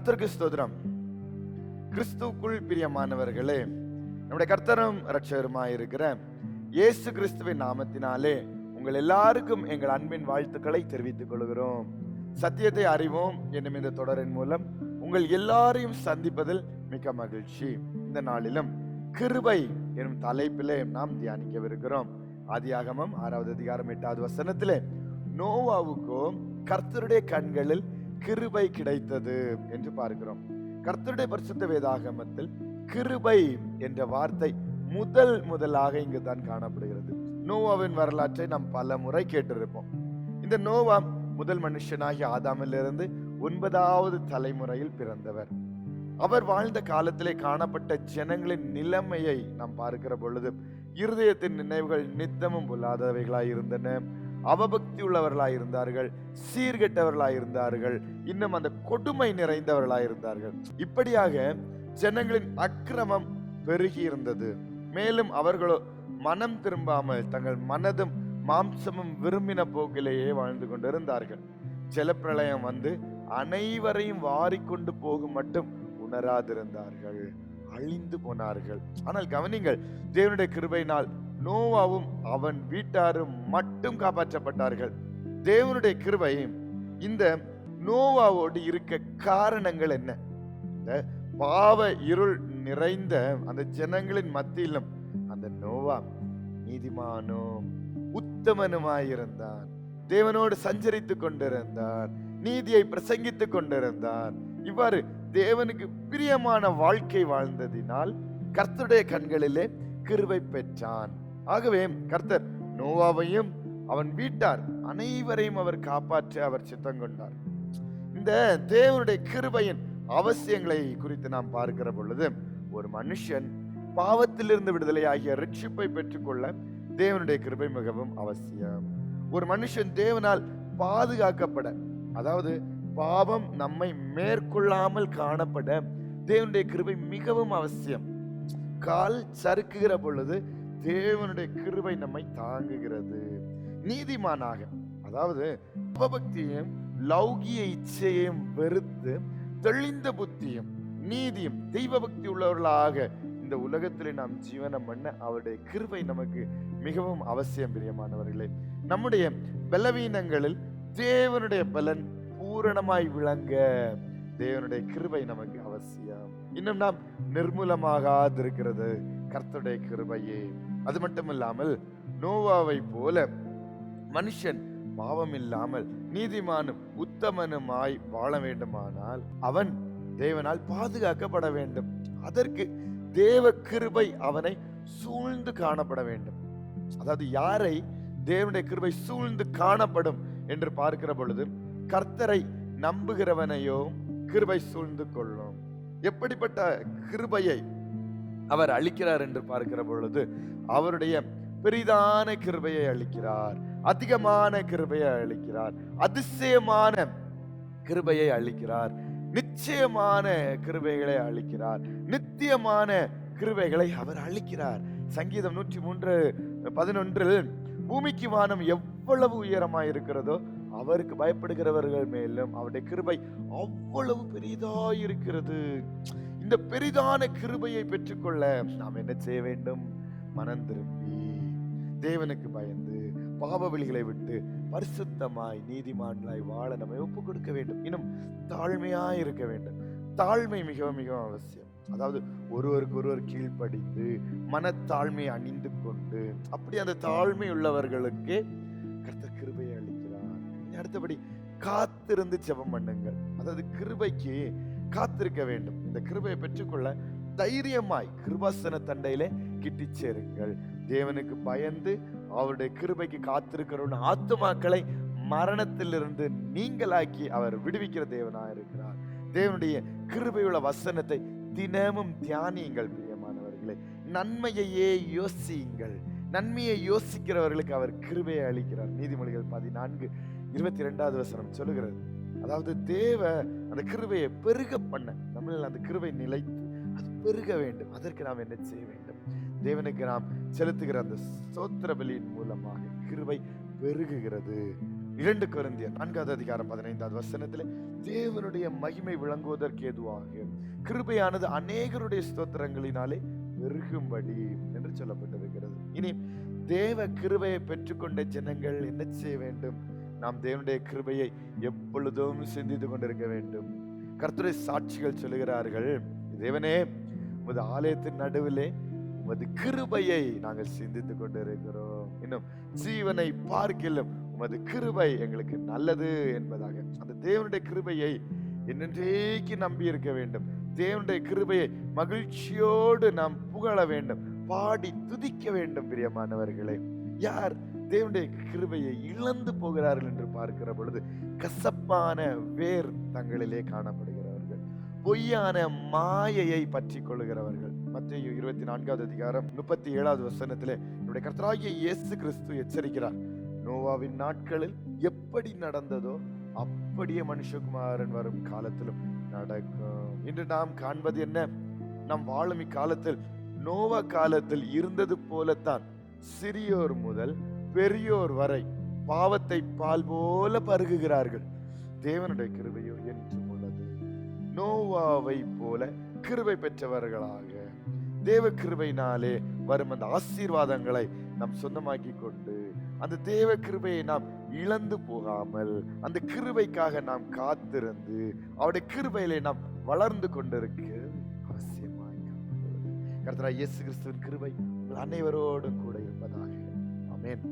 கர்த்தருக்கு ஸ்தோத்திரம். கிறிஸ்துவுக்குள் பிரியமானவர்களே நம்முடைய கர்த்தரும் இரட்சகருமாய் இருக்கிற இயேசு கிறிஸ்துவின் நாமத்தினாலே உங்கள் எல்லாருக்கும் எங்கள் அன்பின் வாழ்த்துக்களை தெரிவித்துக் கொள்கிறோம். சத்தியத்தை அறிவோம் என்னும் இந்த தொடரின் மூலம் உங்கள் எல்லாரையும் சந்திப்பதில் மிக்க மகிழ்ச்சி. இந்த நாளிலும் கிருபை எனும் தலைப்பிலே நாம் தியானிக்கவிருக்கிறோம். ஆதியாகமம் ஆறாவது அதிகாரம் எட்டாவது வசனத்திலே நோவாவுக்கோ கர்த்தருடைய கண்களில் கிருபை கிடைத்தது என்று பார்க்கிறோம். கர்த்தருடைய பரிசுத்த வேதாகமத்தில் கிருபை என்ற வார்த்தை முதல் முதலாக இங்கு தான் காணப்படுகிறது. நோவாவின் வரலாற்றை நாம் பல முறை கேட்டிருப்போம். இந்த நோவா முதல் மனுஷனாகி ஆதாமிலிருந்து ஒன்பதாவது தலைமுறையில் பிறந்தவர். அவர் வாழ்ந்த காலத்திலே காணப்பட்ட ஜனங்களின் நிலைமையை நாம் பார்க்கிற பொழுது இருதயத்தின் நினைவுகள் நித்தமும் பொல்லாதவைகளாய் இருந்தன. அவபக்தி உள்ளவர்களாக இருந்தார்கள் சீர்கெட்டவர்களாக இருந்தார்கள் இன்னும் அந்த கொடுமை நிறைந்தவர்களாக இருந்தார்கள் இப்படியாக ஜனங்களின் அக்கிரமம் பெருகி இருந்தது மேலும் அவர்களோ மனம் திரும்பாமல் தங்கள் மனதும் மாம்சமும் விரும்பின போக்கிலேயே வாழ்ந்து கொண்டிருந்தார்கள். ஜலப்பிரளயம் வந்து அனைவரையும் வாரிக்கொண்டு போகும் மட்டும் உணராதிருந்தார்கள். அழிந்து போனார்கள். ஆனால் கவனிங்கள் தேவனுடைய கிருபையினால் நோவாவும் அவன் வீட்டாரும் மட்டும் காப்பாற்றப்பட்டார்கள். தேவனுடைய கிருபை இந்த நோவாவோடு இருக்க காரணங்கள் என்ன? இந்த பாவ இருள் நிறைந்த அந்த ஜனங்களின் மத்தியிலும் அந்த நோவா நீதிமானும் உத்தமனுமாயிருந்தான். தேவனோடு சஞ்சரித்துக் கொண்டிருந்தான். நீதியை பிரசங்கித்துக் கொண்டிருந்தான். இவ்வாறு தேவனுக்கு பிரியமான வாழ்க்கை வாழ்ந்ததினால் கர்த்தருடைய கண்களிலே கிருவை பெற்றான். ஆகவே கர்த்தர் நோவாவையும் அவன் வீட்டார் அனைவரையும் அவர் காப்பாற்ற அவர் சித்தம் கொண்டார். இந்த தேவனுடைய கிருபையின் அவசியங்களை குறித்து நாம் பார்க்கிற பொழுது ஒரு மனுஷன் பாவத்திலிருந்து விடுதலை ஆகிய ரட்சிப்பை பெற்றுக்கொள்ள தேவனுடைய கிருபை மிகவும் அவசியம். ஒரு மனுஷன் தேவனால் பாதுகாக்கப்பட அதாவது பாவம் நம்மை மேற்கொள்ளாமல் காணப்பட தேவனுடைய கிருபை மிகவும் அவசியம். கால் சறுக்குகிற பொழுது தேவனுடைய கிருபை நம்மை தாங்குகிறது. நீதிமானாக அதாவது அவபக்தியையும் லௌகிய இச்சையையும் வெறுத்து தெளிந்த புத்தியும் நீதியும் தெய்வ பக்தி உள்ளவர்களாக இந்த உலகத்திலே நாம் ஜீவனம் பண்ண அவருடைய கிருபை நமக்கு மிகவும் அவசியம் பிரியமானவர்களே. நம்முடைய பலவீனங்களில் தேவனுடைய பலன் பூரணமாய் விளங்க தேவனுடைய கிருபை நமக்கு அவசியம். இன்னும் நாம் நிர்மூலமாகாதிருக்கிறது. கர்த்தருடைய கிருபையே. அது மட்டும் இல்லாமல் நோவாவை போல மனுஷன் பாவம் இல்லாமல் நீதிமானும் உத்தமனுமாய் வாழ வேண்டுமானால் அவன் தேவனால் பாதுகாக்கப்பட வேண்டும். அதற்கு தேவ கிருபை அவனை சூழ்ந்து காணப்பட வேண்டும். அதாவது யாரை தேவனுடைய கிருபை சூழ்ந்து காணப்படும் என்று பார்க்கிற பொழுது கர்த்தரை நம்புகிறவனையோ கிருபை சூழ்ந்து கொள்ளும். எப்படிப்பட்ட கிருபையை அவர் அளிக்கிறார் என்று பார்க்கிற பொழுது அவருடைய பெரிதான கிருபையை அளிக்கிறார் அதிகமான கிருபையை அளிக்கிறார் அதிசயமான கிருபையை அளிக்கிறார் நிச்சயமான கிருபைகளை அளிக்கிறார் நித்தியமான கிருபைகளை அவர் அளிக்கிறார் சங்கீதம் நூற்றி மூன்று பதினொன்றில் பூமிக்கு வானம் எவ்வளவு உயரமாய் இருக்கிறதோ அவருக்கு பயப்படுகிறவர்கள் மேலும் அவருடைய கிருபை அவ்வளவு பெரிதாய் இருக்கிறது இந்த பெரிதான கிருபையை பெற்றுக்கொள்ள நாம் என்ன செய்ய வேண்டும்? மனம் திரும்பி. தேவனுக்கு பயந்து பாவ வழிகளை விட்டு பரிசுத்தமாய் நீதிமான்களாய் வாழ நம்மை ஒப்பு கொடுக்க வேண்டும். இன்னும் தாழ்மையாய் இருக்க வேண்டும். தாழ்மை மிகவும் மிகவும் அவசியம். அதாவது ஒருவருக்கு ஒருவர் கீழ்ப்படிந்து மனத்தாழ்மை அணிந்து கொண்டு அப்படி அந்த தாழ்மை உள்ளவர்களுக்கு கர்த்தர் கிருபையை அளிக்கிறார். அடுத்தபடி காத்திருந்து ஜெபம் பண்ணுங்கள். அதாவது கிருபைக்கு காத்திருக்க வேண்டும். இந்த கிருபையை பெற்றுக்கொள்ள தைரியமாய் கிருபாசன தண்டையிலே கிட்டி சேருங்கள் தேவனுக்கு பயந்து அவருடைய கிருபைக்கு காத்திருக்கிற ஆத்துமாக்களை மரணத்திலிருந்து நீங்களாக்கி அவர் விடுவிக்கிற தேவனாக இருக்கிறார். தேவனுடைய கிருபையுள்ள வசனத்தை தினமும் தியானியுங்கள் பிரியமானவர்களே. நன்மையையே யோசியுங்கள். நன்மையை யோசிக்கிறவர்களுக்கு அவர் கிருபையை அளிக்கிறார். நீதிமொழிகள் பதினான்கு இருபத்தி ரெண்டாவது வசனம் சொல்லுகிறது. அதாவது தேவ அந்த கிருவையை பெருக பண்ண நம்மளில் அந்த கிருவை நிலைத்து அது பெருக வேண்டும். அதற்கு நாம் என்ன செய்ய வேண்டும்? தேவனுக்கு நாம் செலுத்துகிற அந்த ஸ்தோத்திர பலியின் மூலமாக கிருவை பெருகுகிறது. இரண்டு கொரிந்தியர் நான்காவது அதிகாரம் பதினைந்தாவது வசனத்தில் தேவனுடைய மகிமை விளங்குவதற்கு ஏதுவாக? கிருபையானது அநேகருடைய ஸ்தோத்திரங்களினாலே பெருகும்படி என்று சொல்லப்பட்டிருக்கிறது. இனி தேவ கிருபையை பெற்றுக்கொண்ட ஜனங்கள் என்ன செய்ய வேண்டும்? நாம் தேவனுடைய கிருபையை எப்பொழுதும் சிந்தித்து கொண்டிருக்க வேண்டும். கர்த்தருடைய சாட்சிகள் சொல்லுகிறார்கள் தேவனே உமது ஆலயத்தின் நடுவிலே உமது கிருபையை நாங்கள் சிந்தித்துக் கொண்டிருக்கிறோம். இன்னும் ஜீவனை பார்க்கிலும் உமது கிருபை எங்களுக்கு நல்லது என்பதாக. அந்த தேவனுடைய கிருபையை என்னென்றைக்கு நம்பி இருக்க வேண்டும். தேவனுடைய கிருபையை மகிழ்ச்சியோடு நாம் புகழ வேண்டும். பாடி துதிக்க வேண்டும் பிரியமானவர்களே. யார் தேவனுடைய கிருபையை இழந்து போகிறார்கள் என்று பார்க்கிற பொழுது கசப்பான வேர் தங்களிலே காணப்படுகிறவர்கள். பொய்யான மாயையை பற்றி கொள்கிறவர்கள் மத்திய இருபத்தி நான்காவது அதிகாரம் முப்பத்தி ஏழாவது வசனத்திலே என்னுடைய கர்த்தராகிய இயேசு கிறிஸ்து எச்சரிக்கிறார். நோவாவின் நாட்களில் எப்படி நடந்ததோ அப்படியே மனுஷகுமாரன் வரும் காலத்திலும் நடக்கும். இன்று நாம் காண்பது என்ன? நாம் வாழும் இக்காலத்தில் நோவா காலத்தில் இருந்தது போலத்தான். சிறியோர் முதல் பெரியோர் வரை பாவத்தை பால் போல பருகுகிறார்கள். தேவனுடைய கிருபையோ என்றும் உள்ளது. நோவாவை போல கிருபை பெற்றவர்களாக தேவ கிருபையினாலே வரும் அந்த ஆசீர்வாதங்களை நாம் சொந்தமாக்கி கொண்டு அந்த தேவ கிருபையை நாம் இழந்து போகாமல் அந்த கிருபைக்காக நாம் காத்திருந்து அவருடைய கிருபையிலே நாம் வளர்ந்து கொண்டிருக்க அவசியமாக கர்த்தரா இயேசு கிறிஸ்துவின் கிருபை உங்கள் அனைவரோடும் கூட இருப்பதாக. அமேன்